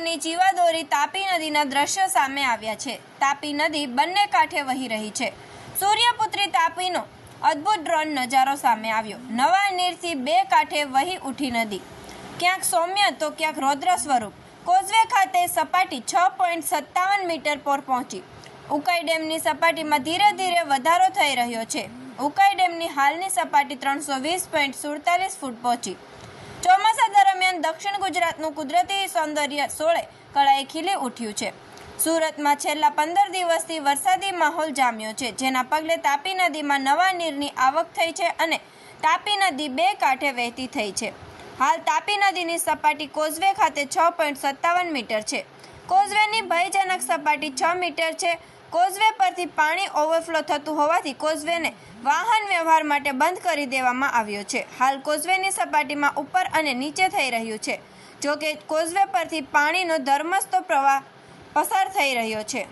શહેરની જીવાદોરી તાપી નદીના દ્રશ્ય સામે આવ્યા છે. તાપી નદી બંને કાંઠે વહી રહી છે. સૂર્યપુત્રી તાપીનો અદ્ભુત ડ્રોન નજારો સામે આવ્યો. નવા નીરથી બે કાંઠે વહી ઉઠી નદી. ક્યાંક સૌમ્ય તો ક્યાંક રૌદ્ર સ્વરૂપ. કોઝવે ખાતે સપાટી છ પોઈન્ટ સત્તાવન મીટર પર પહોંચી. ઉકાઈ ડેમની સપાટીમાં ધીરે ધીરે વધારો થઈ રહ્યો છે. ઉકાઈ ડેમની હાલની સપાટી ત્રણસો વીસ પોઈન્ટ સુડતાલીસ ફૂટ પહોંચી. ચોમાસા ગુજરાતનું કુદરતી સૌંદર્ય સોળે કળાએ ખીલી ઉઠ્યું છે. સુરતમાં છેલ્લા પંદર દિવસથી વરસાદી માહોલ જામ્યો છે, જેના પગલે તાપી નદીમાં નવા નીરની આવક થઈ છે અને તાપી નદી બે કાંઠે વહેતી થઈ છે. હાલ તાપી નદીની સપાટી કોઝવે ખાતે છ પોઈન્ટ સત્તાવન મીટર છે. કોઝવેની ભયજનક સપાટી છ મીટર છે. કોઝવે પરથી પાણી ઓવરફ્લો થતું હોવાથી કોઝવેને વાહન વ્યવહાર માટે બંધ કરી દેવામાં આવ્યો છે. હાલ કોઝવેની સપાટીમાં ઉપર અને નીચે થઈ રહ્યું છે. જો કે કોઝવે પરથી પાણીનો ધર્મસ્તો પ્રવાહ પસાર થઈ રહ્યો છે.